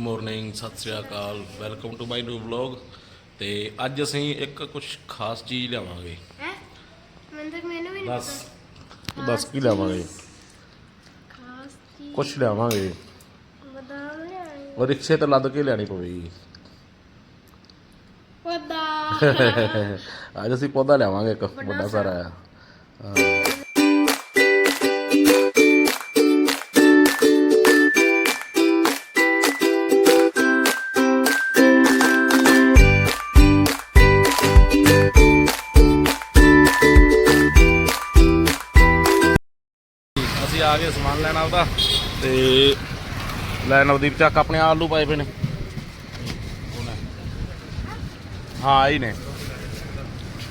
Morning Sat Sri Akal. Welcome to my new vlog ਤੇ ਅੱਜ ਅਸੀਂ ਇੱਕ ਕੁਝ ਖਾਸ ਚੀਜ਼ ਲਿਆਵਾਂਗੇ। ਹੈ? ਮੈਨੂੰ ਤਾਂ ਮੈਨੂੰ ਵੀ ਨਹੀਂ ਦੱਸ ਦੱਸ ਕੀ ਲਿਆਵਾਂਗੇ? ਖਾਸ ਚੀਜ਼। ਕੁਝ ਲਿਆਵਾਂਗੇ। ਬਦਾਮ ਲਿਆਏ ਉਹ ਰਿਕਸ਼ੇ ਤੇ ਲੱਦ ਕੇ ਲਿਆਣੀ ਪਵੇਗੀ। ਬਦਾਮ। ਅੱਜ ਅਸੀਂ ਪੌਦਾ ਲਿਆਵਾਂਗੇ ਇੱਕ। ਵੱਡਾ ਸਾਰਾ ਹਾਂ। ਆ ਗਏ ਸਮਾਨ ਲੈਣਾ ਉਹਦਾ ਤੇ ਲੈ ਨਵਦੀਪ ਚੱਕ ਆਪਣੇ ਆਲੂ ਪਾਏ ਪਏ ਨੇ। ਹਾਂ ਆਈ ਨੇ।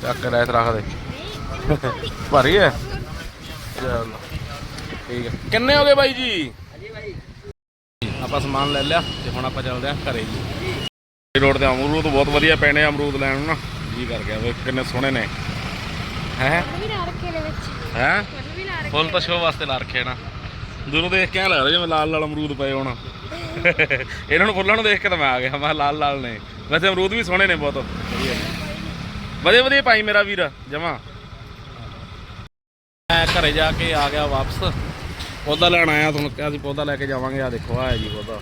ਚੱਕ ਕੇ ਰੈਤ ਰੱਖ ਦੇ। ਭਰੀ ਹੈ। ਚਲ ਠੀਕ ਹੈ। ਕਿੰਨੇ ਹੋ ਗਏ ਬਾਈ ਜੀ? ਆਪਾਂ ਸਮਾਨ ਲੈ ਲਿਆ ਤੇ ਹੁਣ ਆਪਾਂ ਚੱਲਦੇ ਆ ਘਰੇ ਜੀ। ਰੋਡ ਤੇ ਅਮਰੂਦ ਬਹੁਤ ਵਧੀਆ ਪੈਣੇ ਆ ਅਮਰੂਦ ਲੈਣ ਨੂੰ ਨਾ। ਜੀ ਕਰ ਗਿਆ ਵੇਖ ਕਿੰਨੇ ਸੋਹਣੇ ਨੇ। ਹੈ? ਵੀ ਲਾ ਹੈ? ਫੁੱਲ ਤਾਂ ਸ਼ੋਅ ਵਾਸਤੇ ਲਾ ਰੱਖੇ ਨਾ। ਦੂਰੋਂ ਦੇਖ ਕੇ ਐਂ ਲੱਗਦਾ ਜਿਵੇਂ ਲਾਲ ਲਾਲ ਅਮਰੂਦ ਪਏ ਹੋਣ। ਇਹਨਾਂ ਨੂੰ ਫੁੱਲਾਂ ਨੂੰ ਦੇਖ ਕੇ ਤਾਂ ਮੈਂ ਆ ਗਿਆ, ਮੈਂ ਕਿਹਾ ਲਾਲ ਲਾਲ ਨੇ। ਵੈਸੇ ਅਮਰੂਦ ਵੀ ਸੋਹਣੇ ਨੇ ਬਹੁਤ। ਵਧੀਆ ਵਧੀਆ ਭਾਈ ਮੇਰਾ ਵੀਰ, ਜਮਾ। ਮੈਂ ਘਰੇ ਜਾ ਕੇ ਆ ਗਿਆ ਵਾਪਸ। ਪੌਦਾ ਲੈਣ ਆਇਆ ਤੁਹਾਨੂੰ, ਕਿਹਾ ਸੀ ਪੌਦਾ ਲੈ ਕੇ ਜਾਵਾਂਗੇ। ਆ ਦੇਖੋ ਆ ਹੈ ਜੀ ਪੌਦਾ।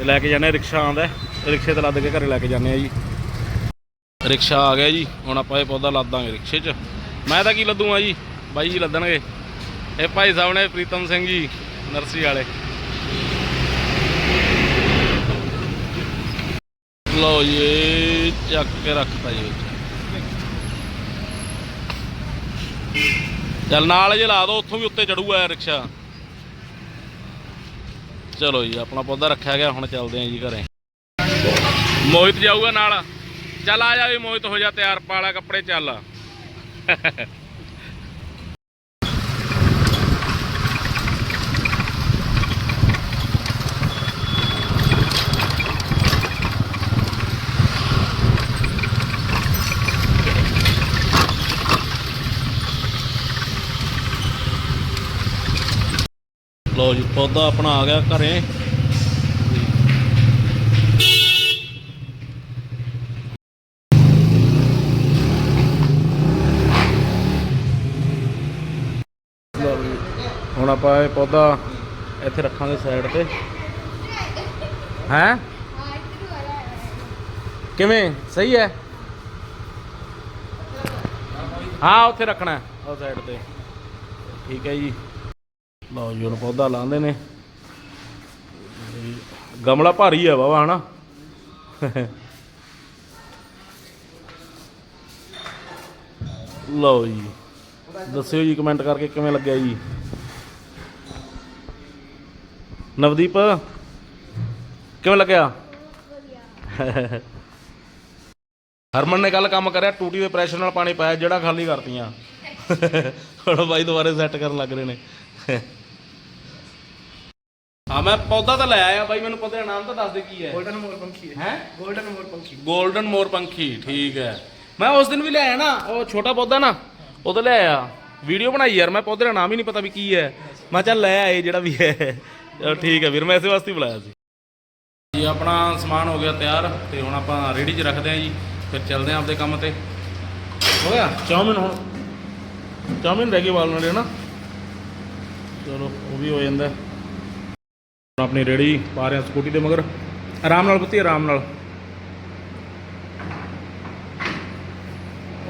ਇਹ ਲੈ ਕੇ ਜਾਂਦੇ ਰਿਕਸ਼ਾ ਆਉਂਦਾ ਰਿਕਸ਼ੇ ਤੇ ਲੱਦ ਕੇ ਘਰੇ ਲੈ ਕੇ ਜਾਂਦੇ ਆ ਜੀ। ਰਿਕਸ਼ਾ ਆ ਗਿਆ ਜੀ। ਹੁਣ ਆਪਾਂ ਇਹ ਪੌਦਾ ਲੱਦਾਂਗੇ ਰਿਕਸ਼ੇ 'ਚ। ਮੈਂ ਤਾਂ ਕੀ ਲੱਦੂਗਾ ਜੀ? ਬਾਈ ਜੀ ਲੱਦਣਗੇ। ਇਹ ਭਾਈ ਸਾਹਿਬ ਨੇ ਪ੍ਰੀਤਮ ਸਿੰਘ ਜੀ, ਨਰਸਰੀ ਵਾਲੇ। ਲਓ ਜੀ ਚੱਕ ਕੇ ਰੱਖਤਾ ਜੀ ਚੱਲ ਨਾਲ ਜੇ ਲਾ ਦੋ, ਉੱਥੋਂ ਵੀ ਉੱਤੇ ਚੜੂਗਾ ਰਿਕਸ਼ਾ। ਚਲੋ ਜੀ, ਆਪਣਾ ਪੌਦਾ ਰੱਖਿਆ ਗਿਆ, ਹੁਣ ਚੱਲਦੇ ਆਂ ਜੀ ਘਰੇ। ਮੋਹਿਤ ਜਾਊਗਾ ਨਾਲ। ਚੱਲ ਆ ਜਾ ਵੀ ਮੋਹਿਤ, ਹੋ ਜਾ ਤਿਆਰ ਪਾਲਾ ਕੱਪੜੇ ਚੱਲ। ਲੋ ਜੀ ਪੌਦਾ ਆਪਣਾ ਆ ਗਿਆ ਘਰੇ ਲਓ ਜੀ, ਹੁਣ ਆਪਾਂ ਇਹ ਪੌਦਾ ਇੱਥੇ ਰੱਖਾਂਗੇ ਸਾਈਡ ਤੇ। ਹੈ? ਕਿਵੇਂ? ਸਹੀ ਹੈ? ਹਾਂ, ਉੱਥੇ ਰੱਖਣਾ ਉਹ ਸਾਈਡ ਤੇ। ਠੀਕ ਹੈ ਜੀ। ਲਓ ਜੀ, ਹੁਣ ਪੌਦਾ ਲਾਉਂਦੇ ਨੇ। ਗਮਲਾ ਭਾਰੀ ਹੈ ਬਾਬਾ ਹਨਾ? ਲਓ ਜੀ। ਦੱਸਿਓ ਜੀ ਕਮੈਂਟ ਕਰਕੇ ਕਿਵੇਂ ਲੱਗਿਆ ਜੀ? ਨਵਦੀਪ ਕਿਵੇਂ ਲੱਗਿਆ? ਹਰਮਨ ਨੇ ਕੱਲ ਕੰਮ ਕਰਿਆ ਟੂਟੀ ਦੇ ਪ੍ਰੈਸ਼ਰ ਨਾਲ ਪਾਣੀ ਪਾਇਆ ਜਿਹੜਾ ਖਾਲੀ ਕਰਤੀਆਂ। ਹੁਣ ਬਾਈ ਦੁਬਾਰੇ ਸੈੱਟ ਕਰਨ ਲੱਗ ਰਹੇ ਨੇ। ਆ ਮੈਂ ਪੌਦਾ ਤਾਂ ਲੈ ਆਇਆ ਬਾਈ ਮੈਨੂੰ ਪਤਾ ਨਾਮ ਤਾਂ ਦੱਸ ਦੇ ਕੀ ਹੈ। 골ਡਨ ਮੋਰ ਪੰਖੀ ਹੈ। ਹੈ? ਮੋਰ ਪੰਖੀ 골ਡਨ ਮੋਰ ਪੰਖੀ ਠੀਕ ਹੈ। ਮੈਂ ਉਸ ਦਿਨ ਵੀ ਲੈ ਆਇਆ ਨਾ ਉਹ ਛੋਟਾ ਪੌਦਾ ਨਾ ਉਹ ਤਾਂ ਲੈ ਆਇਆ ਵੀਡੀਓ ਬਣਾਈ ਯਾਰ ਮੈਂ ਪੌਦੇ ਦਾ ਨਾਮ ਹੀ ਨਹੀਂ ਪਤਾ ਵੀ ਕੀ ਹੈ। ਮੈਂ ਚੱਲ ਲੈ ਆਏ ਜਿਹੜਾ ਵੀ ਹੈ। ਚਲੋ ਠੀਕ ਹੈ ਵੀਰ ਮੈਂ ਇਸੇ ਵਾਸਤੇ ਹੀ ਬੁਲਾਇਆ ਸੀ। ਜੀ ਆਪਣਾ ਸਮਾਨ ਹੋ ਗਿਆ ਤਿਆਰ ਤੇ ਹੁਣ ਆਪਾਂ ਰੇੜੀ 'ਚ ਰੱਖਦੇ ਹਾਂ ਜੀ ਫਿਰ ਚੱਲਦੇ ਹਾਂ ਆਪਦੇ ਕੰਮ ਤੇ। ਹੋ ਗਿਆ? ਚਾਉਮਿਨ ਹੁਣ। ਚਾਉਮਿਨ ਰਹਿ ਗਏ ਵਾਲ ਨਾਲ ਨਾ ਚਲੋ ਉਹ ਵੀ ਹੋ ਜਾਂਦਾ। ਹੁਣ ਆਪਣੀ ਰੇੜੀ ਪਾ ਰਹੇ ਸਕੂਟੀ ਦੇ ਮਗਰ। ਆਰਾਮ ਨਾਲ ਪੁੱਤੀ ਆਰਾਮ ਨਾਲ।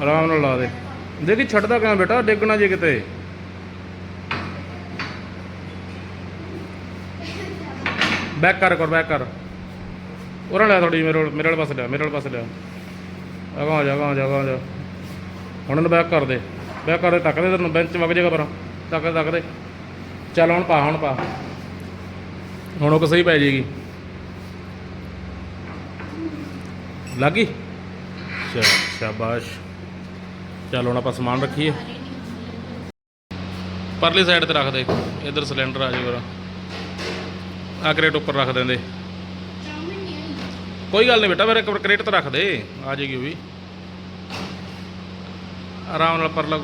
ਆਰਾਮ ਨਾਲ ਲਾ ਦੇ। ਦੇਖੀ ਛੱਡਦਾ ਕਿਵੇਂ ਬੇਟਾ ਡਿੱਗਣਾ ਜੇ ਕਿਤੇ। ਬੈਕ ਕਰ ਕਰ ਬੈਕ ਕਰ। ਉਹਨਾਂ ਲੈ ਥੋੜੀ ਮੇਰੇ ਵੱਲ- ਮੇਰੇ ਵਾਲੇ ਪਾਸੇ ਲਿਆ, ਮੇਰੇ ਵਾਲੇ ਪਾਸੇ ਲਿਆ। ਅਗਾਂ ਜਾ ਅਗਾਂ ਜਾ ਅਗਾਂ ਜਾ। ਹੁਣ ਇਹਨੂੰ ਬੈਕ ਕਰ ਦੇ। ਬੈਕ ਕਰ ਦੇ, ਤੱਕ ਦੇ ਤੈਨੂੰ ਬੈਂਚ ਵਗ ਜਾਏਗਾ ਪਰ। ਤੱਕ ਤੱਕ ਦੇ। ਚੱਲ ਹੁਣ ਪਾ ਹੁਣ ਪਾ। ਹੁਣ ਉਹ ਸਹੀ ਪੈ ਜਾਏਗੀ। ਲੱਗੀ ਚਲ ਸ਼ਾਬਾਸ਼। ਚੱਲ ਹੁਣ ਆਪਾਂ ਸਮਾਨ ਰੱਖੀਏ। ਪਰਲੀ ਸਾਈਡ ਤੇ ਰੱਖ ਦੇ। ਇਧਰ ਸਿਲੰਡਰ ਆ ਜਾਏਗਾ ਆ ਕਰੇਟ ਉੱਪਰ ਰੱਖ ਦਿੰਦੇ। ਕੋਈ ਗੱਲ ਨਹੀਂ ਬੇਟਾ ਮੇਰੇ ਕੋਲ ਕਰੇਟ ਤੇ ਰੱਖ ਦੇ, ਆ ਜਾਏਗੀ ਉਹ ਵੀ। ਆਰਾਮ ਨਾਲ ਪਰ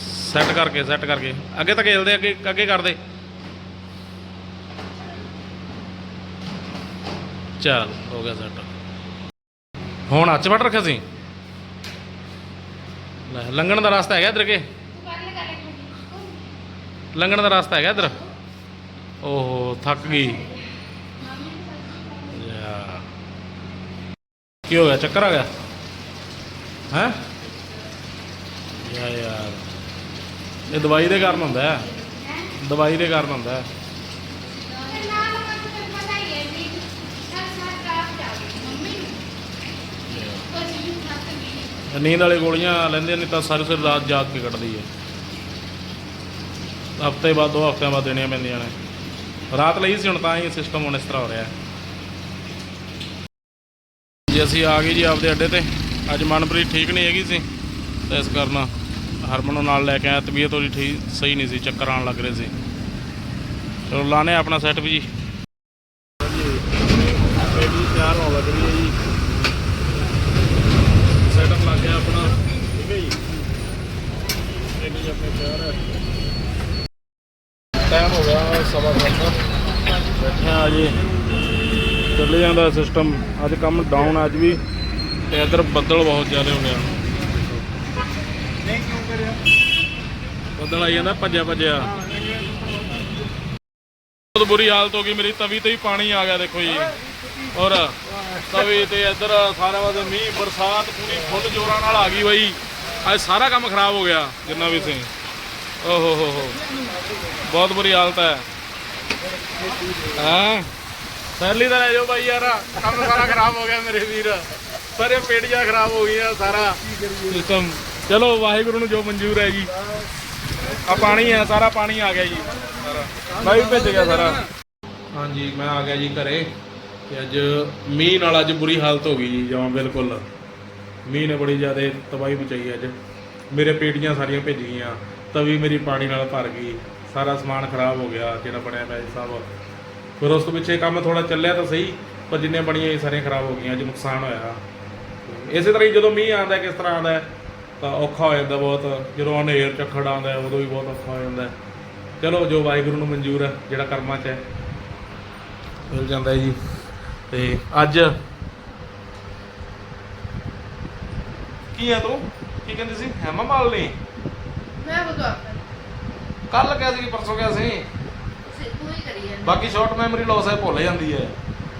ਸੈੱਟ ਕਰਕੇ ਸੈੱਟ ਕਰਕੇ। ਅੱਗੇ ਤੱਕ ਹਿਲਦੇ ਅੱਗੇ ਅੱਗੇ ਕਰਦੇ। ਚੱਲ, ਹੋ ਗਿਆ ਸੈੱਟ ਹੁਣ ਅੱਚ ਵੱਟ ਰੱਖਿਆ ਸੀ? ਲੰਘਣ ਦਾ ਰਸਤਾ ਹੈਗਾ ਇਧਰ ਕੇ। ਲੰਘਣ ਦਾ ਰਸਤਾ ਹੈਗਾ ਇਧਰ। ਓਹੋ, ਥੱਕ ਗਈ। ਕੀ ਹੋ ਗਿਆ? ਚੱਕਰ ਆ ਗਿਆ? ਹੈ? ਯਾ ਯਾਰ। ਇਹ ਦਵਾਈ ਦੇ ਕਾਰਨ ਹੁੰਦਾ ਹੈ। ਦਵਾਈ ਦੇ ਕਾਰਨ ਹੁੰਦਾ ਹੈ। ਨੀਂਦ ਵਾਲੀ ਗੋਲੀਆਂ ਲੈਂਦੇ ਨਹੀਂ ਤਾਂ ਸਾਰੀ ਸਾਰੀ ਰਾਤ ਜਾਗ ਕੇ ਕੱਢਦੀ ਹੈ। ਹਫ਼ਤੇ ਬਾਅਦ, ਦੋ ਹਫਤਿਆਂ ਬਾਅਦ ਦੇਣੀਆਂ ਪੈਂਦੀਆਂ ਨੇ। ਰਾਤ ਲਈ ਸੀ, ਹੁਣ ਤਾਂ ਹੀ ਸਿਸਟਮ ਹੁਣ ਇਸ ਤਰ੍ਹਾਂ ਹੋ ਰਿਹਾ ਜੀ, ਅਸੀਂ ਆ ਗਏ ਜੀ ਆਪਦੇ ਅੱਡੇ ਤੇ। ਅੱਜ ਮਨਪ੍ਰੀਤ ਠੀਕ ਨਹੀਂ ਹੈਗੀ ਸੀ, ਤੇ ਇਸ ਕਾਰਨ ਹਰਮਨ ਨੂੰ ਨਾਲ ਲੈ ਕੇ ਆਇਆ। ਤਬੀਅਤ ਉਹਦੀ ਠੀਕ, ਸਹੀ ਨਹੀਂ ਸੀ, ਚੱਕਰ ਆਉਣ ਲੱਗ ਰਹੇ ਸੀ। ਚਲੋ ਲਾਣੇ ਆਪਣਾ ਸੈੱਟ ਵੀ ਜੀ। ਜੀ ਤਿਆਰ ਹੋ ਲੱਗ ਰਹੀ ਹੈ ਜੀ ਸੈਟਅਪ ਲੱਗ ਗਿਆ ਆਪਣਾ। ਠੀਕ ਹੈ ਜੀ। ਇਹ ਆਪਣੇ ਤਿਆਰ ਹੈ। ਟਾਈਮ ਹੋ ਗਿਆ ਸਵਾ ਸੱਤ ਦਾ ਬੈਠੇ ਆ ਜੀ। ਚੱਲੇ ਜਾਂਦਾ ਸਿਸਟਮ ਅੱਜ ਕੰਮ ਡਾਊਨ ਅੱਜ ਵੀ। ਤੇ ਇੱਧਰ ਬੱਦਲ ਬਹੁਤ ਜ਼ਿਆਦਾ ਹੋ ਗਿਆ ਨਹੀਂ ਕਿਉਂ ਕਰਿਆ? ਬੱਦਲ ਆਈ ਜਾਂਦਾ ਭੱਜਿਆ ਭੱਜਿਆ। ਬਹੁਤ ਬੁਰੀ ਹਾਲਤ ਹੋ ਗਈ ਮੇਰੀ ਤਵੀ ਤੇ ਵੀ ਪਾਣੀ ਆ ਗਿਆ ਦੇਖੋ ਜੀ। ਔਰ ਤਵੀ ਤੇ ਇੱਧਰ ਸਾਰਾ ਵਾਦੇ ਮੀਂਹ ਬਰਸਾਤ ਪੂਰੀ ਫੁੱਲ ਜੋਰਾਂ ਨਾਲ ਆ ਗਈ ਬਈ। ਅੱਜ ਸਾਰਾ ਕੰਮ ਖਰਾਬ ਹੋ ਗਿਆ ਜਿੰਨਾ ਵੀ ਸੀ। ਓਹ ਹੋ ਹੋ ਹੋ। ਬਹੁਤ ਬੁਰੀ ਹਾਲਤ ਹੈ। ਹਾਂ? ਸੈਲੀ ਤਾਂ ਲੈ ਜਾਓ ਬਾਈ ਯਾਰ, ਕੰਮ ਸਾਰਾ ਖਰਾਬ ਹੋ ਗਿਆ ਮੇਰੇ ਵੀਰ। ਸਾਰੇ ਪੇਟੀਆਂ ਖਰਾਬ ਹੋ ਗਈਆਂ ਸਾਰਾ। ਸਿਸਟਮ ਚਲੋ, ਵਾਹਿਗੁਰੂ ਨੂੰ ਜੋ ਮਨਜ਼ੂਰ ਹੈ ਜੀ। ਆ ਪਾਣੀ ਹੈ, ਸਾਰਾ ਪਾਣੀ ਆ ਗਿਆ ਜੀ। ਸਾਰਾ। ਬਾਈ ਭੇਜ ਗਿਆ ਸਾਰਾ। ਹਾਂਜੀ, ਮੈਂ ਆ ਗਿਆ ਜੀ ਘਰੇ। ਤੇ ਅੱਜ ਮੀਂਹ ਨਾਲ ਅੱਜ ਬੁਰੀ ਹਾਲਤ ਹੋ ਗਈ ਜੀ, ਜਮਾਂ ਬਿਲਕੁਲ। ਮੀਂਹ ਨੇ ਬੜੀ ਜ਼ਿਆਦਾ ਤਬਾਹੀ ਮਚਾਈ ਅੱਜ। ਮੇਰੇ ਪੇਟੀਆਂ ਸਾਰੀਆਂ ਭਿੱਜ ਗਈਆਂ। ਤਵੀ ਮੇਰੀ ਪਾਣੀ ਨਾਲ ਭਰ ਗਈ। ਸਾਰਾ ਸਮਾਨ ਖਰਾਬ ਹੋ ਗਿਆ, ਜਿਹੜਾ ਬਣਿਆ ਪਿਆ ਸੀ ਫਿਰ ਉਸ ਤੋਂ ਪਿੱਛੇ ਕੰਮ ਥੋੜਾ ਚੱਲਿਆ ਤਾਂ ਸਹੀ, ਪਰ ਜਿੰਨੇ ਬਣੀਆਂ ਸੀ ਸਾਰੀਆਂ ਖਰਾਬ ਹੋ ਗਈਆਂ, ਅੱਜ ਨੁਕਸਾਨ ਹੋਇਆ। ਇਸੇ ਤਰ੍ਹਾਂ ਹੀ ਜਦੋਂ ਮੀਂਹ ਆਉਂਦਾ, ਕਿਸ ਤਰ੍ਹਾਂ ਆਉਂਦਾ, ਤਾਂ ਔਖਾ ਹੋ ਜਾਂਦਾ ਬਹੁਤ। ਜਦੋਂ ਹਨੇਰ ਝੱਖੜ ਆਉਂਦਾ, ਉਦੋਂ ਵੀ ਬਹੁਤ ਔਖਾ ਹੋ ਜਾਂਦਾ। ਚਲੋ, ਜੋ ਵਾਹਿਗੁਰੂ ਨੂੰ ਮਨਜ਼ੂਰ ਹੈ, ਜਿਹੜਾ ਕਰਮਾਂ 'ਚ ਹੈ। ਮਿਲ ਜਾਂਦਾ ਜੀ। ਤੇ ਅੱਜ ਕੀ ਆ ਤੂੰ? ਕੀ ਕਹਿੰਦੀ ਸੀ? ਹੈਮਾ ਮਾਲਨੀ ਮੈਂ ਬਤਾ ਕੱਲ ਕਿਹਾ ਸੀ ਕਿ ਪਰਸੋਂ ਕਿਹਾ ਸੀ। ਤੂੰ ਹੀ ਕਰੀ ਜਾਂਦਾ। ਬਾਕੀ ਸ਼ਾਰਟ ਮੈਮਰੀ ਲਾਸ ਹੈ ਭੁੱਲ ਜਾਂਦੀ ਹੈ।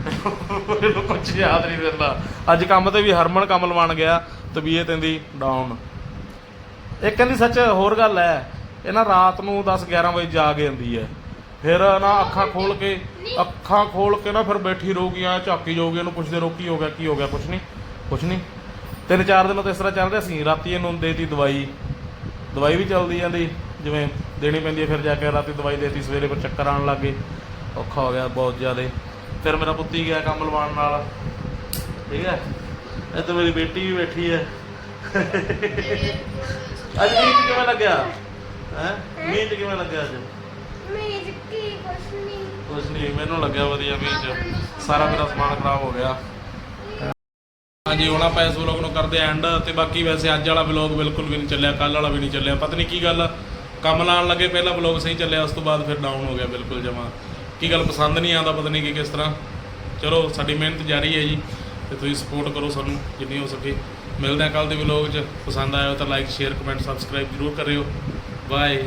ਇਹਨੂੰ ਕੁਝ ਯਾਦ ਨਹੀਂ ਰਹਿੰਦਾ ਅੱਜ ਕੰਮ ਤੇ ਵੀ ਹਰਮਨ ਕੰਮ ਲਵਾਣ ਗਿਆ ਤਬੀਅਤ ਇਹਦੀ ਡਾਊਨ ਇਹ ਕਹਿੰਦੀ ਸੱਚ ਹੋਰ ਗੱਲ ਹੈ ਇਹ ਨਾ ਰਾਤ ਨੂੰ 10 11 ਵਜੇ ਜਾਗ ਜਾਂਦੀ ਹੈ। ਫਿਰ ਨਾ ਅੱਖਾਂ ਖੋਲ ਕੇ ਅੱਖਾਂ ਖੋਲ ਕੇ ਨਾ ਫਿਰ ਬੈਠੀ ਰਹੂਗੀ ਆ ਝਾਕੀ ਜਾਊਗੀ ਇਹਨੂੰ ਪੁੱਛਦੇ ਰਹੋ ਕੀ ਹੋ ਗਿਆ ਕੀ ਹੋ ਗਿਆ ਕੁਛ ਨਹੀਂ ਕੁਛ ਨਹੀਂ। ਤਿੰਨ ਚਾਰ ਦਿਨ ਤੋਂ ਇਸ ਤਰ੍ਹਾਂ ਚੱਲ ਰਿਹਾ ਸੀ ਰਾਤੀ ਇਹਨੂੰ ਦੇਤੀ ਦਵਾਈ। ਦਵਾਈ ਵੀ ਚੱਲਦੀ ਜਾਂਦੀ ਜਿਵੇਂ ਦੇਣੀ ਪੈਂਦੀ ਹੈ ਫਿਰ ਜਾ ਕੇ ਰਾਤੀ ਦਵਾਈ ਦੇਤੀ ਸਵੇਰੇ ਫਿਰ ਚੱਕਰ ਆਉਣ ਲੱਗੇ ਔਖਾ ਹੋ ਗਿਆ ਬਹੁਤ ਜ਼ਿਆਦਾ। ਫਿਰ ਮੇਰਾ ਪੁੱਤੀ ਗਿਆ ਕੰਮ ਲਵਾਉਣ ਨਾਲ। ਠੀਕ ਹੈ? ਇੱਥੇ ਮੇਰੀ ਬੇਟੀ ਵੀ ਬੈਠੀ ਹੈ। ਅੱਜ ਮੀਂਹ 'ਚ ਕਿਵੇਂ ਲੱਗਿਆ? ਹੈ? ਮੀਂਹ 'ਚ ਕਿਵੇਂ ਲੱਗਿਆ ਅੱਜ? ਮੇਜ ਕੀ ਕੁਛ ਨਹੀਂ। ਕੁਛ ਨਹੀਂ ਮੈਨੂੰ ਲੱਗਿਆ ਵਧੀਆ ਮੀਂਹ 'ਚ। ਸਾਰਾ ਮੇਰਾ ਸਮਾਨ ਖਰਾਬ ਹੋ ਗਿਆ। ਹਾਂਜੀ ਹੁਣ ਆਪਾਂ ਇਸ ਵਲੌਗ ਨੂੰ ਕਰਦੇ ਐਂਡ ਤੇ ਬਾਕੀ ਵੈਸੇ ਅੱਜ ਵਾਲਾ ਵਲੌਗ ਬਿਲਕੁਲ ਵੀ ਨਹੀਂ ਚੱਲਿਆ ਕੱਲ ਵਾਲਾ ਵੀ ਨਹੀਂ ਚੱਲਿਆ। ਪਤਾ ਨਹੀਂ ਕੀ ਗੱਲ ਕੰਮ ਲਾਉਣ ਲੱਗੇ, ਪਹਿਲਾ ਵਲੌਗ ਸਹੀ ਚੱਲਿਆ, ਉਸ ਤੋਂ ਬਾਅਦ ਫਿਰ ਡਾਊਨ ਹੋ ਗਿਆ, ਬਿਲਕੁਲ ਜਮਾ। ਕੀ ਗੱਲ ਪਸੰਦ ਨਹੀਂ ਆਉਂਦਾ ਪਤਾ ਨਹੀਂ ਕਿ ਕਿਸ ਤਰ੍ਹਾਂ। ਚਲੋ, ਸਾਡੀ ਮਿਹਨਤ ਜਾਰੀ ਹੈ ਜੀ, ਤੇ ਤੁਸੀਂ ਸਪੋਰਟ ਕਰੋ ਸਾਨੂੰ, ਜਿੰਨੀ ਹੋ ਸਕੇ। ਮਿਲਦੇ ਹਾਂ ਕੱਲ ਦੇ ਵਲੌਗ 'ਚ। ਪਸੰਦ ਆਇਆ ਤਾਂ ਲਾਈਕ ਸ਼ੇਅਰ ਕਮੈਂਟ ਸਬਸਕ੍ਰਾਈਬ ਜ਼ਰੂਰ ਕਰਿਓ। ਬਾਏ